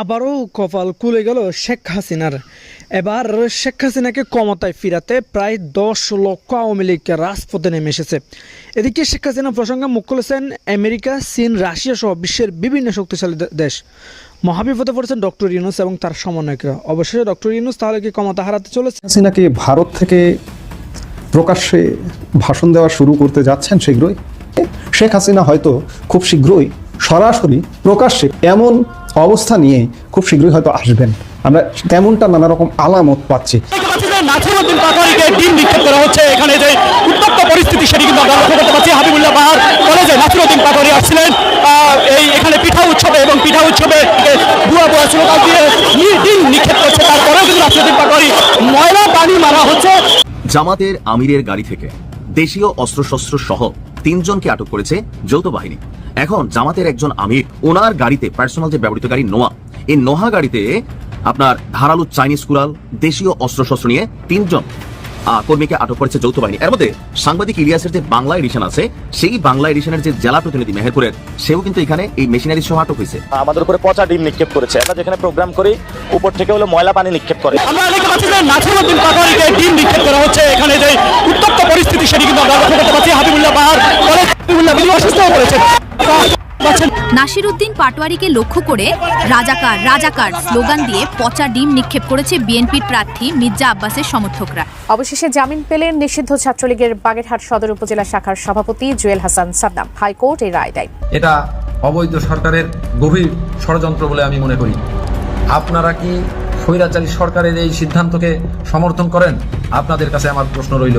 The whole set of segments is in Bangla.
আবারও কপাল খুলে গেল শেখ হাসিনার। এবার শেখ হাসিনাকে ক্ষমতায় ফিরাতে প্রায় দশ লক্ষ আওয়ামী লীগ রাজপথে নেমে এসেছে। এদিকে শেখ হাসিনা প্রসঙ্গে মুখ খুলেছেন আমেরিকা, চীন, রাশিয়া সহ বিশ্বের বিভিন্ন শক্তিশালী দেশ। মহাবিপদে পড়েছেন ডক্টর ইউনুস এবং তার সমন্বয়করা। অবশ্যই ডক্টর ইউনুস তাহলে কি ক্ষমতা হারাতে চলেছে হাসিনাকে ভারত থেকে প্রকাশ্যে ভাষণ দেওয়া শুরু করতে যাচ্ছেন শীঘ্রই? শেখ হাসিনা হয়তো খুব শীঘ্রই সরাসরি প্রকাশ্যে এমন অবস্থা নিয়ে খুব শীঘ্রই হয়তো আসবেন। আমরা তেমনটা নানা রকম আলামত পাচ্ছি। পাটোয়ারিকে ডিম নিক্ষেপ করা হচ্ছে। এখানে যে উত্তপ্ত পরিস্থিতি সেটি কিন্তু আমরা লক্ষ্য করতে পারছি হাবিবুল্লাহ বাহার কলেজে নাসিরউদ্দিন পাটোয়ারি আসছিলেন। এই এখানে পিঠা উৎসবে এবং পিঠা উৎসবে বুয়া বুয়া স্লোগান দিয়ে ডিম নিক্ষেপ করছে। তারপরেও কিন্তু নাসিরউদ্দিন পাটোয়ারি ময়লা পানি মারা হচ্ছে। জামাতের আমিরের গাড়ি থেকে দেশীয় অস্ত্রশস্ত্র সহ তিনজনকে আটক করেছে যৌথ বাহিনী। এখন জামাতের একজন আমির, ওনার গাড়িতে পার্সোনাল যে ব্যবহৃত গাড়ি নোয়া, এই নোহা গাড়িতে আপনার ধারালু চাইনিজ কুরাল দেশীয় অস্ত্রশস্ত্র নিয়ে তিনজন কর্মীকে আটক করেছে যৌথ বাহিনী। এর মধ্যে সাংবাদিক ইলিয়াসের যে বাংলা এডিশন আছে সেই বাংলা এডিশনের যে জেলা প্রতিনিধি মেহেরপুরের সেও কিন্তু এখানে এই মেশিনারি সহ আটক হয়েছে। আমাদের উপরে পচা ডিম নিক্ষেপ করেছে। আমরা যেখানে প্রোগ্রাম করি উপর থেকে হলো ময়লা পানি নিক্ষেপ করে। আমরা দেখতে পাচ্ছি যে নাসিরউদ্দিন পাটোয়ারিকে ডিম নিক্ষেপ করা হচ্ছে। এখানে যে উত্তপ্ত পরিস্থিতি সেটি কিন্তু আমরা করতে পারছি। হাবিবুল্লাহ বাহার কলেজ হাবিবুল্লাহ বিলি অসুস্থ হয়ে পাচ্ছেন নাসিরুদ্দিন পাটোয়ারিকে লক্ষ্য করে রাজাকার রাজাকার স্লোগান দিয়ে পচা ডিম নিক্ষেপ করেছে বিএনপির প্রার্থী মির্জা আব্বাসের সমর্থকরা। অবশেষে জামিন পেলেন নিষিদ্ধ ছাত্রলীগের বাগেরহাট সদর উপজেলা শাখার সভাপতি জুয়েল হাসান সাদ্দাম। হাইকোর্ট এই রায় দেয়। এটা অবৈধ সরকারের গভীর ষড়যন্ত্র বলে আমি মনে করি। আপনারা কি স্বৈরাচারী সরকারের এই সিদ্ধান্তকে সমর্থন করেন? আপনাদের কাছে আমার প্রশ্ন রইল।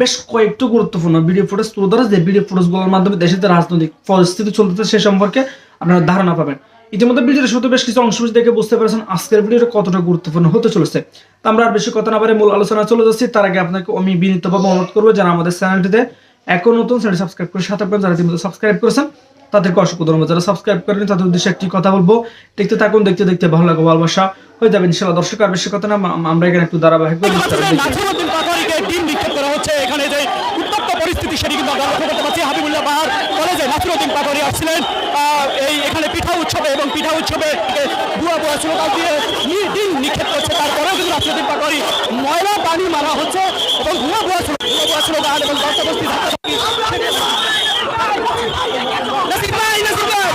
বেশ কয়েকটি গুরুত্বপূর্ণ ভিডিও ফুটেজ তুলে ধরা। যে ভিডিও ফুটেজগুলোর মাধ্যমে দেশের যে রাজনৈতিক পরিস্থিতি চলতেছে সে সম্পর্কে আপনারা ধারণা পাবেন। ইতিমধ্যে ভিডিওর শুধু বেশ কিছু অংশ দেখে বুঝতে পারছেন আজকের ভিডিওটা কতটা গুরুত্বপূর্ণ হতে চলেছে। তা আমরা আর বেশি কথা না পারে মূল আলোচনা চলে যাচ্ছি। তার আগে আপনাকে আমি বিনীতভাবে অনুরোধ করব যারা আমাদের চ্যানেলটিতে এখন নতুন চ্যানেল সাবস্ক্রাইব করে সাথে যারা ইতিমধ্যে সাবস্ক্রাইব করেছেন তাদেরকে অসংখ্য ধন্যবাদ। যারা সাবস্ক্রাইব করেন তাদের উদ্দেশ্যে একটি কথা বলব। দেখতে থাকুন দেখতে দেখতে ভালো লাগবে ভালোবাসা। হয়ে যাবে ইনশাল্লাহ দর্শক আর বেশি কথা না আমরা এখানে একটু ধারাবাহিক বিস্তারিত দেখি। নাসিরউদ্দিন পাটোয়ারিকে ডিম নিক্ষেপ করা হচ্ছে। এখানে যে উত্তপ্ত পরিস্থিতি সেটি কিন্তু আমরা লক্ষ্য করতে পারছি। হাবিবুল্লাহ বাহার কলেজে নাসিরউদ্দিন পাটোয়ারি আসছিলেন। এই এখানে পিঠা উৎসবে এবং পিঠা উৎসবে বুয়া বুয়া স্লোগান দিয়ে ডিম নিক্ষেপ করছে। তারপরেও কিন্তু নাসিরউদ্দিন পাটোয়ারি ময়লা পানি মারা হচ্ছে এবং ভুয়া ভুয়া স্লো- ভুয়া ভুয়া স্লোগান এবং দর্শকবস্তি ধাক্কাধাক্কি নাসির ভাই, নাসির ভাই!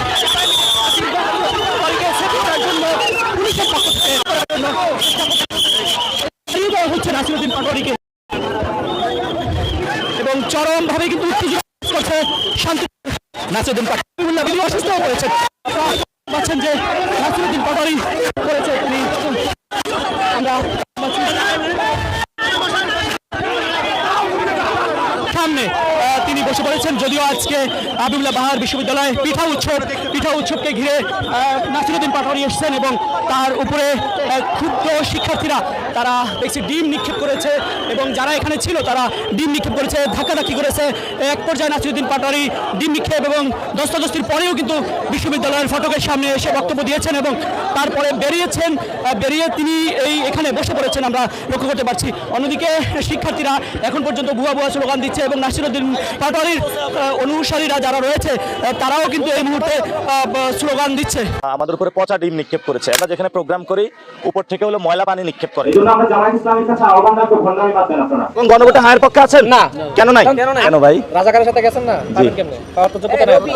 নাসির ভাই, পাটোয়ারিকে সেফটি করার জন্য পুলিশের পক্ষ থেকে করার জন্য ফিরিয়ে দেওয়া হচ্ছে নাসিরুদ্দিন পাটোয়ারিকে এবং চরম ভাবে কিন্তু উত্তেজনা কাজ করছে শান্তি নাসিরুদ্দিন বিলি অসুস্থ যে নাসিরুদ্দিন পাটোয়ারি আবিবুল্লাহ বাহার বিশ্ববিদ্যালয়ে পিঠা উৎসব পিঠা উৎসবকে ঘিরে নাসিরুদ্দিন পাটোয়ারি এসেছেন এবং তার উপরে ক্ষুব্ধ শিক্ষার্থীরা তারা দেখছি ডিম নিক্ষেপ করেছে এবং যারা এখানে ছিল তারা ডিম নিক্ষেপ করেছে ধাক্কাধাক্কি করেছে। এক পর্যায়ে নাসিরুদ্দিন পাটোয়ারি ডিম নিক্ষেপ এবং দস্তদস্তির পরেও কিন্তু বিশ্ববিদ্যালয়ের ফটকের সামনে এসে বক্তব্য দিয়েছেন এবং তারপরে বেরিয়েছেন বেরিয়ে তিনি এই এখানে বসে পড়েছেন আমরা লক্ষ্য করতে পারছি। অন্যদিকে শিক্ষার্থীরা এখন পর্যন্ত ভুয়া ভুয়া স্লোগান দিচ্ছে এবং নাসিরুদ্দিন পাটোয়ারির আহ, অনুসারীরা যারা রয়েছে তারাও কিন্তু এই মুহূর্তে স্লোগান দিচ্ছে। আমাদের উপরে পচা ডিম নিক্ষেপ করেছে। আমরা যেখানে প্রোগ্রাম করি উপর থেকে হলো ময়লা পানি নিক্ষেপ করে। গণভোটে হায়ের পক্ষে আছেন? না। কেন নাই? কেন ভাই? রাজাকারের সাথে গেছেন না? পাবেন কেমনে? পাওয়ার তো যোগ্যতা নাই আপনার।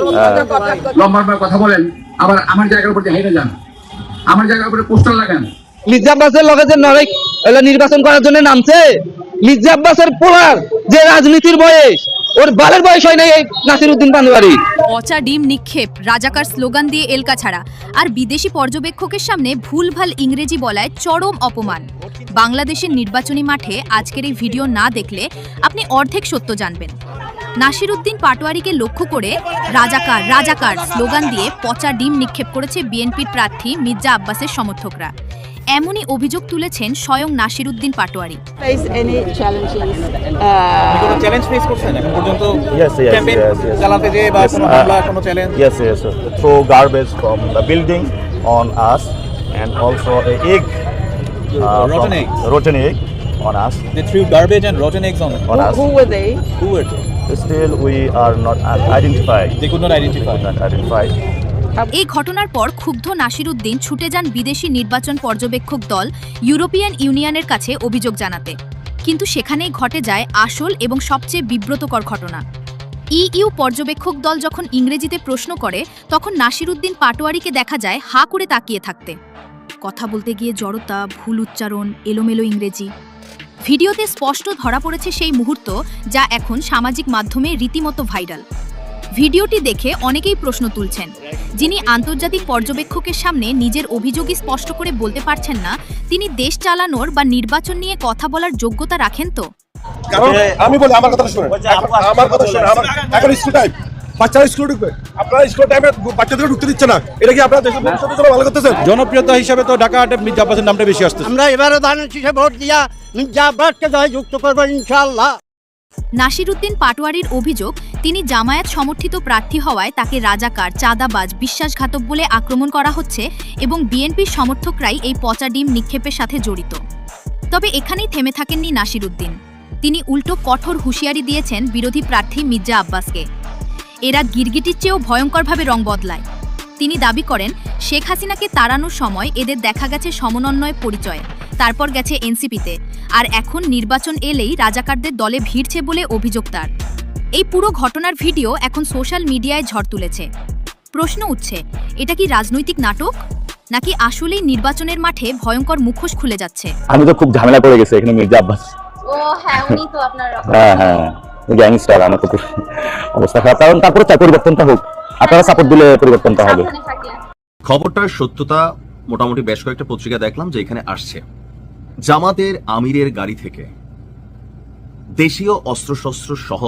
লম্বা লম্বা কথা বলেন আবার আমার জায়গার উপর হেঁটে যান। আমার জায়গার উপরে পোস্টার লাগান। মির্জা আব্বাসের লগে যে নরেক নির্বাচন করার জন্য নামছে। মির্জা আব্বাসের পোলার যে রাজনীতির বয়স ওর বালের বয়স হয় নাই এই নাসির উদ্দিন পচা ডিম নিক্ষেপ, রাজাকার স্লোগান দিয়ে এলকা ছাড়া। আর বিদেশি পর্যবেক্ষকের সামনে ভুলভাল ইংরেজি বলায় চরম অপমান। বাংলাদেশের নির্বাচনী মাঠে আজকের এই ভিডিও না দেখলে আপনি অর্ধেক সত্য জানবেন। নাসিরুদ্দিন পাটোয়ারিকে লক্ষ্য করে রাজাকার রাজাকার স্লোগান দিয়ে পচা ডিম নিক্ষেপ করেছে বিএনপির প্রার্থী মির্জা আব্বাসের সমর্থকরা। এমনই অভিযোগ তুলেছেন স্বয়ং Patwari uh, challenge Yes, yes. Throw garbage from the building on us and also a egg. Uh, rotten egg. Rotten egg on us. they threw garbage and rotten eggs on On us. Who were they? who were they? Still, we are not identified. they could not identify Not identified. এই ঘটনার পর ক্ষুব্ধ নাসিরুদ্দিন ছুটে যান বিদেশি নির্বাচন পর্যবেক্ষক দল ইউরোপিয়ান ইউনিয়নের কাছে অভিযোগ জানাতে। কিন্তু সেখানেই ঘটে যায় আসল এবং সবচেয়ে বিব্রতকর ঘটনা। ইইউ পর্যবেক্ষক দল যখন ইংরেজিতে প্রশ্ন করে, তখন নাসিরুদ্দিন পাটোয়ারিকে দেখা যায় হা করে তাকিয়ে থাকতে। কথা বলতে গিয়ে জড়তা, ভুল উচ্চারণ, এলোমেলো ইংরেজি। ভিডিওতে স্পষ্ট ধরা পড়েছে সেই মুহূর্ত যা এখন সামাজিক মাধ্যমে রীতিমতো ভাইরাল। ভিডিওটি দেখে অনেকেই প্রশ্ন তুলছেন। যিনি আন্তর্জাতিক পর্যবেক্ষকের সামনে নিজের অভিযোগই স্পষ্ট করে বলতে পারছেন না তিনি দেশ চালানোর বা নির্বাচন নিয়ে কথা বলার যোগ্যতা রাখেন তো? আমি বলি আমার কথা শুনুন। আমার কথা শুনুন আমার এখন স্কুল টাইম বাচ্চারা স্কুল ঢুকবে। আপনারা স্কুল টাইমে বাচ্চাদের ঢুকতে দিচ্ছে না। এটা কি আপনারা দেশের ভবিষ্যতের জন্য ভালো করতেছেন? জনপ্রিয়তা হিসাবে তো ঢাকা আটে মির্জা আব্বাসের নামটা বেশি আসছে আমরা এবারে ধানের শীষে ভোট দিয়া মির্জা আব্বাসকে যুক্ত করব ইনশাল্লাহ নাসিরুদ্দিন পাটোয়ারির অভিযোগ, তিনি জামায়াত সমর্থিত প্রার্থী হওয়ায় তাকে রাজাকার, চাঁদাবাজ, বিশ্বাসঘাতক বলে আক্রমণ করা হচ্ছে এবং বিএনপির সমর্থকরাই এই পচা ডিম নিক্ষেপের সাথে জড়িত। তবে এখানেই থেমে থাকেননি নাসিরুদ্দিন। তিনি উল্টো কঠোর হুঁশিয়ারি দিয়েছেন বিরোধী প্রার্থী মির্জা আব্বাসকে। এরা গিরগিটির চেয়েও ভয়ঙ্করভাবে রং বদলায়। তিনি দাবি করেন, শেখ হাসিনাকে তাড়ানোর সময় এদের দেখা গেছে সমন্বয় পরিচয়। তারপর গেছে এনসিপিতে। আর এখন নির্বাচন এলেই রাজাকারদের দলে ভিড়ছে বলে অভিযোগ তার। এই পুরো ঘটনার ভিডিও এখন সোশ্যাল মিডিয়ায় ঝড় তুলেছে। প্রশ্ন উঠছে এটা কি রাজনৈতিক নাটক? নাকি আসলেই নির্বাচনের মাঠে ভয়ঙ্কর মুখোশ খুলে যাচ্ছে? আমি তো খুব ঝামেলা পড়ে গেছে এখানে মির্জা আব্বাস। ও হ্যাঁ উনি তো আপনার হ্যাঁ হ্যাঁ গ্যাংস্টার আমার তো অবস্থা খারাপ। কারণ তারপরে পরিবর্তনটা হোক আপনারা সাপোর্ট দিলে পরিবর্তনটা হবে। খবরটার সত্যতা মোটামুটি বেশ কয়েকটা পত্রিকা দেখলাম যে এখানে আসছে। জামাতের আমিরের গাড়ি থেকে। দেশীয় অস্ত্রশস্ত্র সহ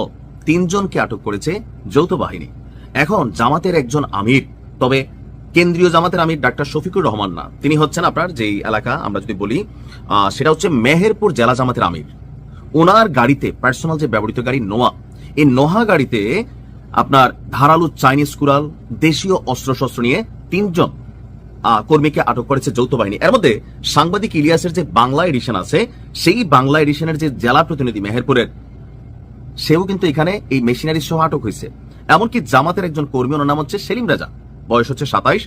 তিনজনকে আটক করেছে যৌথ বাহিনী। এখন জামাতের একজন আমির, তবে কেন্দ্রীয় জামাতের আমির ডাক্তার শফিকুর রহমান না। তিনি হচ্ছেন আপনার যেই এলাকা, আমরা যদি বলি সেটা হচ্ছে মেহেরপুর জেলা জামাতের আমির। ওনার গাড়িতে পার্সোনাল যে ব্যবহৃত গাড়ি নোয়া, এই নোহা গাড়িতে আপনার ধারালো চাইনিজ কুরাল দেশীয় অস্ত্রশস্ত্র নিয়ে তিনজন কর্মীকে আটক করেছে যৌথ বাহিনী। এর মধ্যে সাংবাদিক ইলিয়াসের যে বাংলা এডিশন আছে, সেই বাংলা এডিশনের যে জেলা প্রতিনিধি মেহেরপুরের, সেও কিন্তু এখানে এই মেশিনারি সহ আটক হয়েছে। এমনকি জামাতের একজন কর্মী, ওনার নাম হচ্ছে সেলিম রাজা। বয়স হচ্ছে সাতাইশ।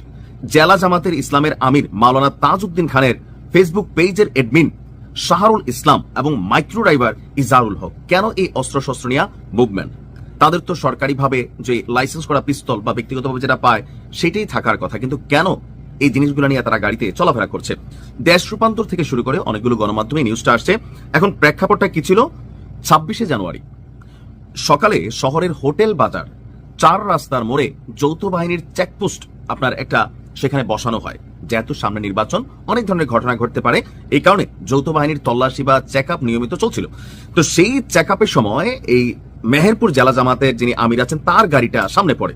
জেলা জামাতের ইসলামের আমির মাওলানা তাজউদ্দিন খানের ফেসবুক পেজের এডমিন শাহরুল ইসলাম এবং মাইক্রো ড্রাইভার ইজারুল হক। কেন এই অস্ত্রশস্ত্র নিয়ে মুভমেন্ট? তাদের তো সরকারিভাবে যে লাইসেন্স করা পিস্তল বা ব্যক্তিগতভাবে যেটা পায়, সেটাই থাকার কথা। কিন্তু কেন এই জিনিসগুলো নিয়ে তারা গাড়িতে চলাফেরা করছে। দেশ রূপান্তর থেকে শুরু করে অনেকগুলো গণমাধ্যমে নিউজটা আসছে। এখন প্রেক্ষাপটটা কি ছিল? ছাব্বিশে জানুয়ারি। সকালে শহরের হোটেল বাজার, চার রাস্তার মোড়ে যৌথ বাহিনীর চেকপোস্ট আপনার একটা সেখানে বসানো হয়। যেহেতু সামনে নির্বাচন, অনেক ধরনের ঘটনা ঘটতে পারে। এই কারণে যৌথ বাহিনীর তল্লাশি বা চেক নিয়মিত চলছিল। তো সেই চেক সময় এই মেহেরপুর জেলা জামাতের যিনি আমির আছেন, তার গাড়িটা সামনে পড়ে।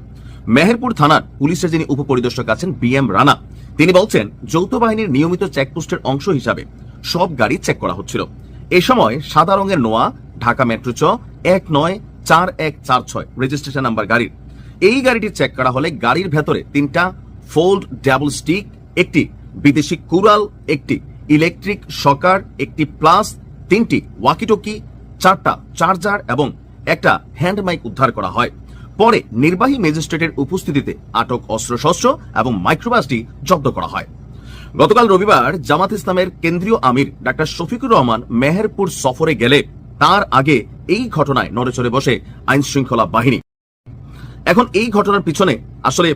মেহেরপুর থানার পুলিশের যিনি উপপরিদর্শক আছেন বি এম রানা, তিনি বলছেন, যৌথ বাহিনীর নিয়মিত চেকপোস্টের অংশ হিসাবে সব গাড়ি চেক করা হচ্ছিল। এ সময় সাদা রঙের নোয়া, ঢাকা মেট্রো চ, এক নয় চার এক চার ছয়, রেজিস্ট্রেশন নাম্বার গাড়ির। এই গাড়িটি চেক করা হলে গাড়ির ভেতরে তিনটা ফোল্ড ডাবল স্টিক, একটি বিদেশি কুরাল একটি ইলেকট্রিক শকার, একটি প্লাস, তিনটি ওয়াকিটকি, চারটা চার্জার এবং একটা হ্যান্ড মাইক উদ্ধার করা হয়। পরে নির্বাহী ম্যাজিস্ট্রেটের উপস্থিতিতে আটক অস্ত্রশস্ত্র এবং মাইক্রোবাসটি জব্দ করা হয়। গতকাল রবিবার জামাত ইসলামের কেন্দ্রীয় আমির ডাক্তার শফিকুর রহমান মেহেরপুর সফরে গেলে তার আগে এই ঘটনায় নড়েচড়ে বসে আইন শৃঙ্খলা বাহিনী। এখন এই ঘটনার পিছনে আসলে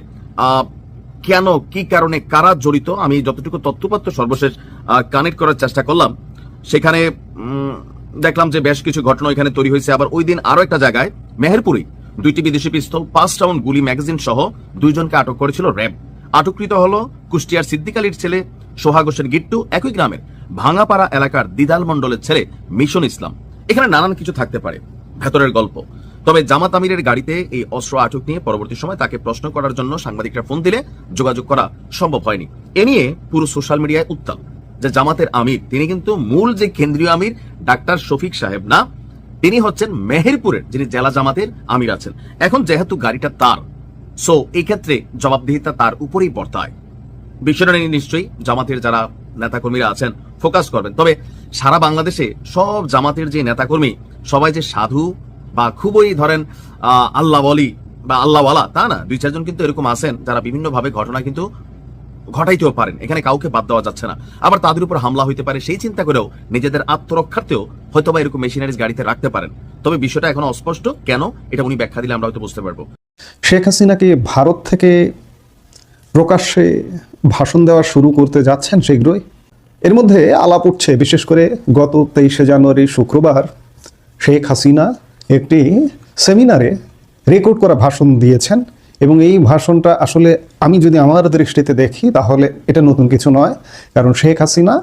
কেন, কি কারণে, কারা জড়িত, আমি যতটুকু তথ্যপাত্র সর্বশেষ কানেক্ট করার চেষ্টা করলাম। সেখানে দেখলাম যে বেশ কিছু ঘটনা এখানে তৈরি হয়েছে। আবার ওই দিন আরও একটা জায়গায় মেহেরপুরে দুইটি বিদেশি পিস্তল, পাঁচ রাউন্ড গুলি ম্যাগাজিন সহ দুইজনকে আটক করেছিল র্যাব। আটককৃত হলো কুষ্টিয়ার সিদ্দিক আলীর ছেলে সোহাগ হোসেন গিট্টু, একই গ্রামের ভাঙাপাড়া এলাকার দিদাল মণ্ডলের ছেলে মিশন ইসলাম। এখানে নানান কিছু থাকতে পারে, ভেতরের গল্প। তবে জামাত আমিরের গাড়িতে এই অস্ত্র আটক নিয়ে পরবর্তী সময় তাকে প্রশ্ন করার জন্য সাংবাদিকরা ফোন দিলে যোগাযোগ করা সম্ভব হয়নি। এ নিয়ে পুরো সোশ্যাল মিডিয়ায় উত্তাল। যে জামাতের আমির, তিনি কিন্তু মূল যে কেন্দ্রীয় আমির, ডাক্তার শফিক সাহেব না তিনি হচ্ছেন মেহেরপুরের যিনি জেলা জামাতের আমির আছেন। এখন যেহেতু গাড়িটা তার সো এই ক্ষেত্রে জবাবদিহিতা তার উপরেই বর্তায়। নিয়ে নিশ্চয়ই জামাতের যারা নেতাকর্মীরা আছেন ফোকাস করবেন। তবে সারা বাংলাদেশে সব জামাতের যে নেতাকর্মী, সবাই যে সাধু বা খুবই ধরেন আল্লাহ বলি বা আল্লাহওয়ালা, তা না। দুই, চারজন কিন্তু এরকম আছেন, যারা বিভিন্নভাবে ঘটনা কিন্তু ঘটাইতেও পারেন। এখানে কাউকে বাদ দেওয়া যাচ্ছে না। আবার তাদের উপর হামলা হইতে পারে সেই চিন্তা করেও নিজেদের আত্মরক্ষার্থেও হয়তো বা এরকম মেশিনারিজ গাড়িতে রাখতে পারেন। তবে বিষয়টা এখন অস্পষ্ট। কেন? এটা উনি ব্যাখ্যা দিলে আমরা হয়তো বুঝতে পারব। শেখ হাসিনাকে ভারত থেকে প্রকাশ্যে ভাষণ দেওয়া শুরু করতে যাচ্ছেন শীঘ্রই? এর মধ্যে আলাপ উঠছে। বিশেষ করে গত তেইশে জানুয়ারি শুক্রবার শেখ হাসিনা একটি সেমিনারে রেকর্ড করা ভাষণ দিয়েছেন। এবং এই ভাষণটা আসলে আমি যদি আমার দৃষ্টিতে দেখি, তাহলে এটা নতুন কিছু নয়। কারণ শেখ হাসিনা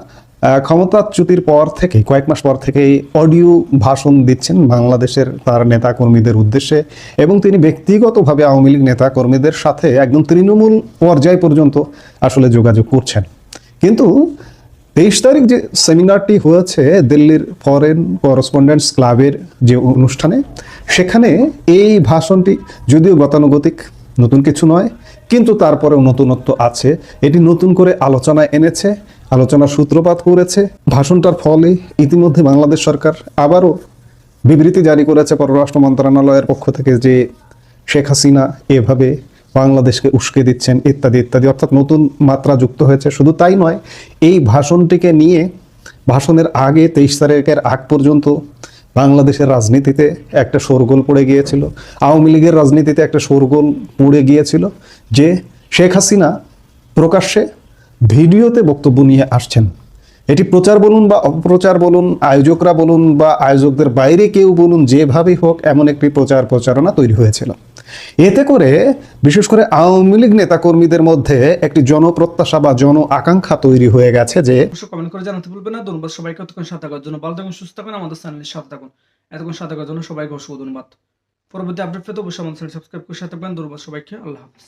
ক্ষমতাচ্যুতির পর থেকে কয়েক মাস পর থেকে অডিও ভাষণ দিচ্ছেন বাংলাদেশের তার নেতাকর্মীদের উদ্দেশ্যে এবং তিনি ব্যক্তিগতভাবে আওয়ামী লীগ নেতাকর্মীদের সাথে একদম তৃণমূল পর্যায় পর্যন্ত আসলে যোগাযোগ করছেন। কিন্তু তেইশ তারিখ যে সেমিনারটি হয়েছে দিল্লির ফরেন করসপন্ডেন্টস ক্লাবের যে অনুষ্ঠানে, সেখানে এই ভাষণটি যদিও গতানুগতিক নতুন কিছু নয়, কিন্তু তারপরেও নতুনত্ব আছে। এটি নতুন করে আলোচনায় এনেছে, আলোচনার সূত্রপাত করেছে। ভাষণটার ফলে ইতিমধ্যে বাংলাদেশ সরকার আবারও বিবৃতি জারি করেছে পররাষ্ট্র মন্ত্রণালয়ের পক্ষ থেকে যে শেখ হাসিনা এভাবে বাংলাদেশকে উস্কে দিচ্ছেন, ইত্যাদি ইত্যাদি। অর্থাৎ নতুন মাত্রা যুক্ত হয়েছে। শুধু তাই নয়, এই ভাষণটিকে নিয়ে ভাষণের আগে তেইশ তারিখের আগ পর্যন্ত বাংলাদেশের রাজনীতিতে একটা শোরগোল পড়ে গিয়েছিল। আওয়ামী লীগের রাজনীতিতে একটা শোরগোল পড়ে গিয়েছিল যে শেখ হাসিনা প্রকাশ্যে ভিডিওতে বক্তব্য নিয়ে আসছেন। এটি প্রচার বলুন বা অপপ্রচার বলুন, আয়োজকরা বলুন বা আয়োজকদের বাইরে কেউ বলুন, যেভাবেই হোক এমন একটি প্রচার প্রচারণা তৈরি হয়েছিল। এতে করে বিশেষ করে আওয়ামী লীগ নেতাকর্মীদের মধ্যে একটি জনপ্রত্যাশা বা জন আকাঙ্ক্ষা তৈরি হয়ে গেছে যে কমেন্ট করে জানাতে ভুলবেন না। ধন্যবাদ সবাইকে। এতক্ষণ সাথে থাকার জন্য ভালো থাকুন, সুস্থ থাকুন। আমাদের চ্যানেলের সাথে থাকুন। এতক্ষণ সাথে থাকার জন্য সবাইকে অসংখ্য ধন্যবাদ। পরবর্তী আপডেট পেতে অবশ্যই আমাদের চ্যানেল সাবস্ক্রাইব করে সাথে থাকবেন। ধন্যবাদ সবাইকে। আল্লাহ হাফিজ।